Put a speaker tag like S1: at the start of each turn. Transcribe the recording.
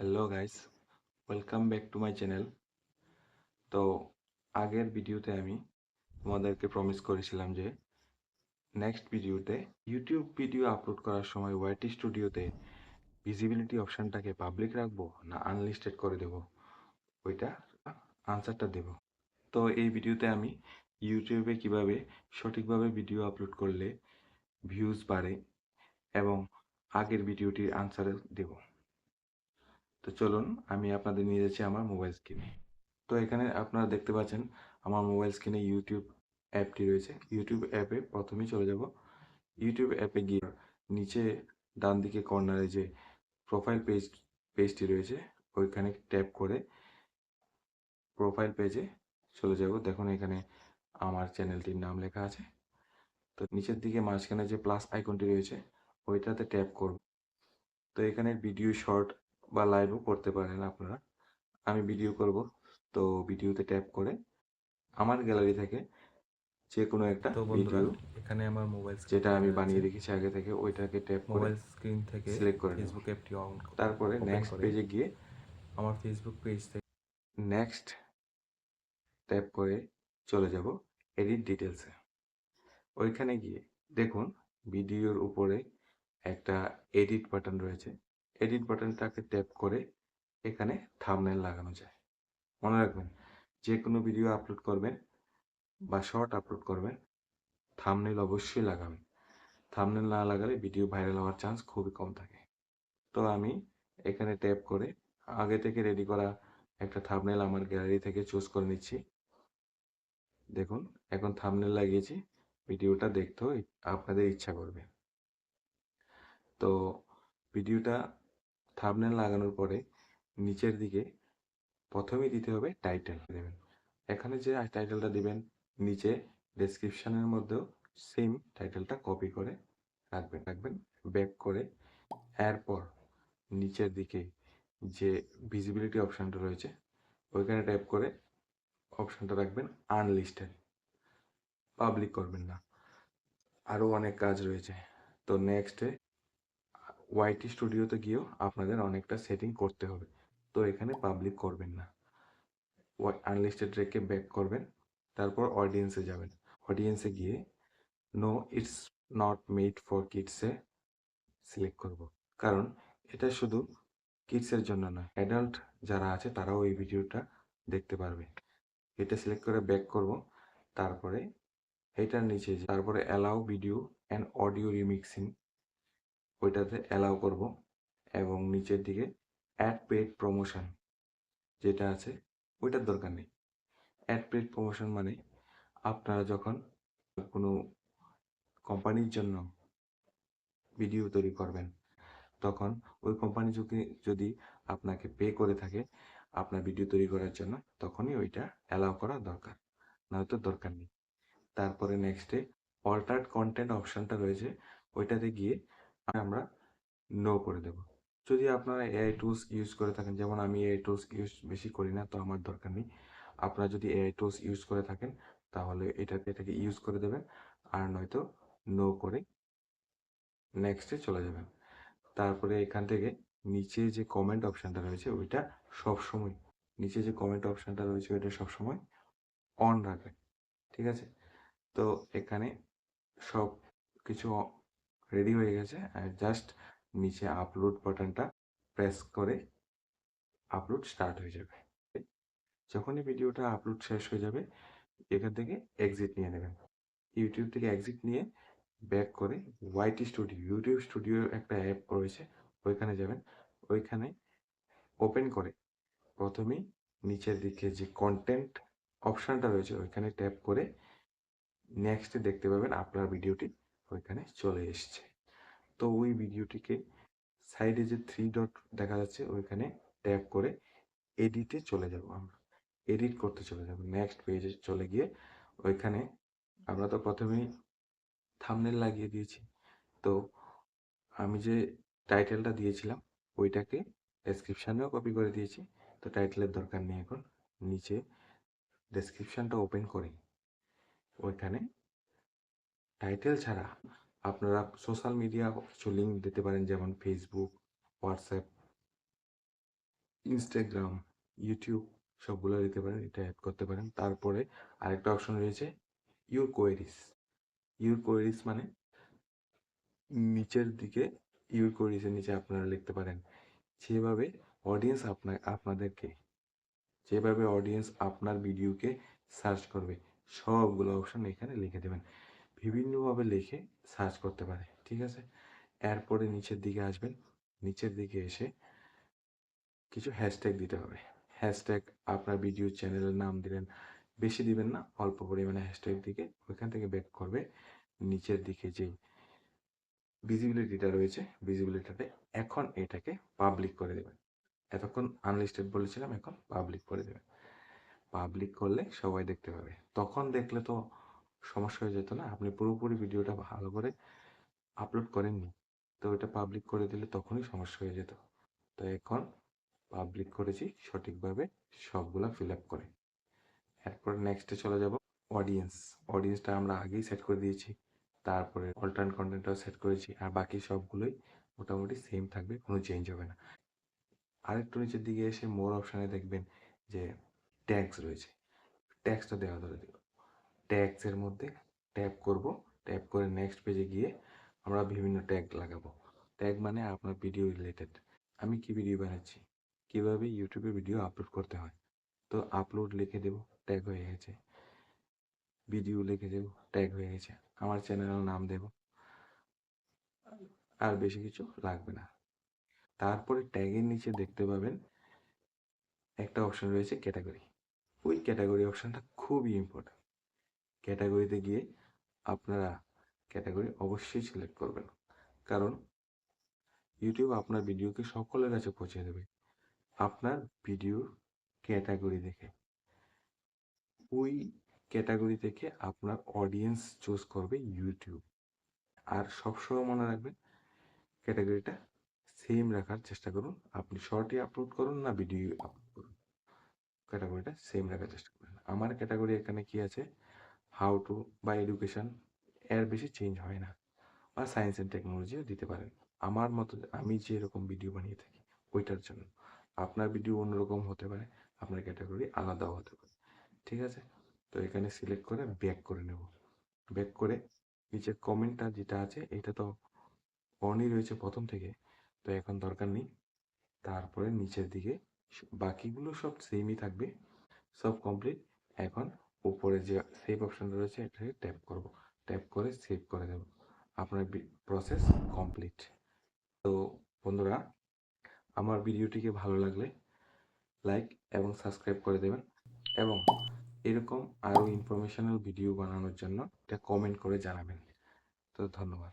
S1: Hello guys welcome back to my channel তো আগের ভিডিওতে আমি তোমাদেরকে প্রমিস করেছিলাম যে নেক্সট ভিডিওতে ইউটিউব ভিডিও আপলোড করার সময় ওয়াইটি স্টুডিওতে ভিজিবিলিটি অপশানটাকে পাবলিক রাখব না আনলিস্টেড করে দেব? ওইটা আনসারটা দেব। তো এই ভিডিওতে আমি ইউটিউবে কীভাবে সঠিকভাবে ভিডিও আপলোড করলে ভিউজ বাড়ে এবং আগের ভিডিওটির আনসার দেব। তো চলুন, আমি আপনাদের নিয়ে যাচ্ছি আমার মোবাইল স্ক্রিনে তো এখানে আপনারা দেখতে পাচ্ছেন, আমার মোবাইল স্ক্রিনে ইউটিউব অ্যাপটি রয়েছে। ইউটিউব অ্যাপে প্রথমেই চলে যাব। ইউটিউব অ্যাপে গিয়ে নিচে ডান দিকে কর্নারে যে প্রোফাইল পেজ পেজটি রয়েছে, ওইখানে ট্যাপ করে প্রোফাইল পেজে চলে যাব। দেখুন, এখানে আমার চ্যানেলটির নাম লেখা আছে। তো নিচের দিকে মাঝখানে যে প্লাস আইকনটি রয়েছে, ওইটাতে ট্যাপ করব। তো এখানে ভিডিও শর্ট বা লাইভও করতে পারেন আপনারা। আমি ভিডিও করব তো ভিডিওতে ট্যাপ করে আমার গ্যালারি থেকে যে কোনো একটা
S2: বন্ধুরা
S1: ভিডিও
S2: এখানে আমার মোবাইল
S1: যেটা আমি বানিয়ে রেখেছি আগে থেকে ওইটাকে ট্যাপ করে
S2: মোবাইল স্ক্রিন থেকে
S1: সিলেক্ট করে
S2: ফেসবুক অ্যাপটি অন
S1: তারপরে নেক্সট পেজে গিয়ে
S2: আমার ফেসবুক পেজ থেকে
S1: নেক্সট ট্যাপ করে চলে যাব এডিট ডিটেলসে ওইখানে গিয়ে দেখুন ভিডিওর উপরে একটা এডিট বাটন রয়েছে। এডিট বাটনটাকে ট্যাপ করে এখানে থাম্বনেল লাগানো যায়। মনে রাখবেন যে কোনো ভিডিও আপলোড করবেন বা শর্ট আপলোড করবেন থামনেল অবশ্যই লাগাবেন। থামনেল না লাগালে ভিডিও ভাইরাল হওয়ার চান্স খুবই কম থাকে। তো আমি এখানে ট্যাপ করে আগে থেকে রেডি করা একটা থামনেল আমার গ্যালারি থেকে চুজ করে নিচ্ছি। দেখুন, এখন থামনেল লাগিয়েছি ভিডিওটা দেখতেও আপনাদের ইচ্ছা করবে। তো ভিডিওটা থাম্বনেল লাগানোর পরে নিচের দিকে প্রথমেই দিতে হবে টাইটেল দেবেন। এখানে যে টাইটেলটা দিবেন, নিচে ডেসক্রিপশানের মধ্যেও সেম টাইটেলটা কপি করে রাখবেন। রাখবেন ব্যাক করে এরপর নিচের দিকে যে ভিজিবিলিটি অপশানটা রয়েছে, ওইখানে টাইপ করে অপশানটা রাখবেন আনলিস্টেড পাবলিক করবেন না। আরও অনেক কাজ রয়েছে। তো নেক্সটে ওয়াইটি স্টুডিওতে গিয়েও আপনাদের অনেকটা সেটিং করতে হবে। তো এখানে পাবলিক করবেন না। আনলিস্টেড রেখে ব্যাক করবেন, তারপর অডিয়েন্সে যাবেন। অডিয়েন্সে গিয়ে no it's not made for কিডসে select করব। কারণ এটা শুধু কিডসের জন্য নয় অ্যাডাল্ট যারা আছে তারাও এই ভিডিওটা দেখতে পারবে। এটা সিলেক্ট করে ব্যাক করব, তারপরে এটার নিচে তারপরে allow video and audio remixing ওইটাতে অ্যালাউ করব এবং নিচের দিকে অ্যাড পেড প্রমোশন যেটা আছে, ওইটার দরকার নেই। অ্যাড পেড প্রমোশন মানে আপনারা যখন কোনো কোম্পানির জন্য ভিডিও তৈরি করবেন, তখন ওই কোম্পানি যদি আপনাকে পে করে থাকে আপনার ভিডিও তৈরি করার জন্য, তখনই ওইটা অ্যালাউ করা দরকার, নয়তো দরকার নেই। তারপরে নেক্সটে অল্টার্ড কন্টেন্ট অপশনটা রয়েছে, ওইটাতে গিয়ে আমরা নো করে দেব। যদি আপনারা এআই টুলস ইউজ করে থাকেন, যেমন আমি এআই টুলস ইউজ বেশি করি না, তো আমার দরকার নেই। আপনারা যদি এআই টুলস ইউজ করে থাকেন, তাহলে এটাতে এটাকে ইউজ করে দেবেন, আর নয়তো নো করে নেক্সটে চলে যাবেন। তারপরে এখান থেকে নিচে যে কমেন্ট অপশানটা রয়েছে, ওইটা সবসময়, নিচে যে কমেন্ট অপশানটা রয়েছে, ওইটা সবসময় অন রাখবেন। ঠিক আছে? তো এখানে সব কিছু রেডি হয়ে গেছে আর জাস্ট নিচে আপলোড বাটনটা প্রেস করে আপলোড স্টার্ট হয়ে যাবে। যখনই ভিডিওটা আপলোড শেষ হয়ে যাবে, এখান থেকে এক্সিট নিয়ে নেবেন। ইউটিউব থেকে এক্সিট নিয়ে ব্যাক করে ওয়াইটি স্টুডিও ইউটিউব স্টুডিও একটা অ্যাপ রয়েছে, ওইখানে যাবেন। ওইখানে ওপেন করে প্রথমেই নিচের দিকে যে কন্টেন্ট অপশানটা রয়েছে, ওইখানে ট্যাপ করে নেক্সটে দেখতে পাবেন আপনার ভিডিওটি ওইখানে চলে এসছে। তো ওই ভিডিওটিকে সাইডে যে থ্রি ডট দেখা যাচ্ছে, ওইখানে ট্যাপ করে এডিটে চলে যাব আমরা। এডিট করতে চলে যাব। নেক্সট পেজে চলে গিয়ে ওইখানে আমরা তো প্রথমেই থাম্বনেল লাগিয়ে দিয়েছি। তো আমি যে টাইটেলটা দিয়েছিলাম, ওইটাকে ডেসক্রিপশানেও কপি করে দিয়েছি। তো টাইটেলের দরকার নেই এখন। নিচে ডেসক্রিপশানটা ওপেন করি। ওইখানে টাইটেল ছাড়া আপনারা সোশ্যাল মিডিয়া কিছু লিঙ্ক দিতে পারেন, যেমন ফেসবুক হোয়াটসঅ্যাপ ইনস্টাগ্রাম ইউটিউব সবগুলো দিতে পারেন, এটা অ্যাড করতে পারেন। তারপরে আরেকটা অপশন রয়েছে ইউর কোয়েরিস ইউর কোয়েরিস মানে নিচের দিকে ইউর কোয়েরিসের নিচে আপনারা লিখতে পারেন। যেভাবে অডিয়েন্স আপনার আপনাদেরকে, যেভাবে অডিয়েন্স আপনার ভিডিওকে সার্চ করবে, সবগুলো অপশন এখানে লিখে দেবেন। বিভিন্নভাবে লিখে সার্চ করতে পারে, ঠিক আছে? এরপরে নিচের দিকে আসবেন, নিচের দিকে এসে কিছু হ্যাশট্যাগ দিতে হবে। হ্যাশট্যাগ আপনার ভিডিও চ্যানেলের নাম দিলেন, বেশি দিবেন না, অল্প পরিমাণে হ্যাশট্যাগ দিকে ওইখান থেকে ব্যাক করবে। নিচের দিকে যেই ভিজিবিলিটিটা রয়েছে ভিজিবিলিটিতে এখন এটাকে পাবলিক করে দেবেন। এতক্ষণ আনলিস্টেড বলেছিলাম, এখন পাবলিক করে দেবেন। পাবলিক করলে সবাই দেখতে পাবে। তখন দেখলে তো সমস্যা হয়ে যেত না? আপনি পুরোপুরি ভিডিওটা ভালো করে আপলোড করেননি। তো এটা পাবলিক করে দিলে তখনই সমস্যা হয়ে যেত। তো এখন পাবলিক করেছি সঠিকভাবে সবগুলা ফিল আপ করে। এরপর নেক্সটে চলে যাব অডিয়েন্স অডিয়েন্সটা আমরা আগেই সেট করে দিয়েছি। তারপরে অল্টারনেট কন্টেন্টটাও সেট করেছি। আর বাকি সবগুলোই মোটামুটি সেম থাকবে, কোনো চেঞ্জ হবে না। আরেকটু নিচের দিকে এসে মোর অপশানে দেখবেন যে ট্যাক্স রয়েছে। ট্যাক্সটা দেওয়া ধরে দিব ট্যাক্সের মধ্যে ট্যাপ করব। ট্যাপ করে নেক্সট পেজে গিয়ে আমরা বিভিন্ন ট্যাগ লাগাবো। ট্যাগ মানে আপনার ভিডিও রিলেটেড আমি কি ভিডিও বানাচ্ছি? কীভাবে ইউটিউবে ভিডিও আপলোড করতে হয়? তো আপলোড লিখে দেব ট্যাগ হয়ে গেছে। ভিডিও লিখে দেব ট্যাগ হয়ে গেছে। আমার চ্যানেলের নাম দেব। আর বেশি কিছু লাগবে না। তারপরে ট্যাগের নিচে দেখতে পাবেন একটা অপশন রয়েছে ক্যাটাগরি ওই ক্যাটাগরি অপশনটা খুবই ইম্পর্ট্যান্ট ক্যাটাগরিতে গিয়ে আপনারা ক্যাটাগরি অবশ্যই সিলেক্ট করবেন। কারণ ইউটিউব আপনার ভিডিওকে সকলের কাছে পৌঁছে দেবে। আপনার ভিডিওর ক্যাটাগরি দেখে। ওই ক্যাটাগরি থেকে আপনার অডিয়েন্স চুজ করবে ইউটিউব আর সবসময় মনে রাখবেন, ক্যাটাগরিটা সেম রাখার চেষ্টা করুন। আপনি শর্টই আপলোড করুন না ভিডিও আপলোড করুন। ক্যাটাগরিটা সেম রাখার চেষ্টা করুন। আমার ক্যাটাগরি এখানে কি আছে? হাউ টু বা এডুকেশন এর বেশি চেঞ্জ হয় না বা সায়েন্স অ্যান্ড টেকনোলজিও দিতে পারেন। আমার মতো আমি যেরকম ভিডিও বানিয়ে থাকি ওইটার জন্য। আপনার ভিডিও অন্যরকম হতে পারে, আপনার ক্যাটাগরি আলাদাও হতে পারে। ঠিক আছে? তো এখানে সিলেক্ট করে ব্যাক করে নেব। ব্যাক করে নিচের কমেন্টটা যেটা আছে এটা তো অনই রয়েছে প্রথম থেকে, তো এখন দরকার নেই। তারপরে নিচের দিকে বাকিগুলো সব সেমই থাকবে, সব কমপ্লিট এখন উপরে যে সেভ অপশনটা রয়েছে এটাকে ট্যাপ করব। ট্যাপ করে সেভ করে দেব। আপনার প্রসেস কমপ্লিট তো বন্ধুরা, আমার ভিডিওটিকে ভালো লাগলে লাইক এবং সাবস্ক্রাইব করে দেবেন এবং এরকম আরও ইনফরমেশনাল ভিডিও বানানোর জন্য এটা কমেন্ট করে জানাবেন। তো ধন্যবাদ।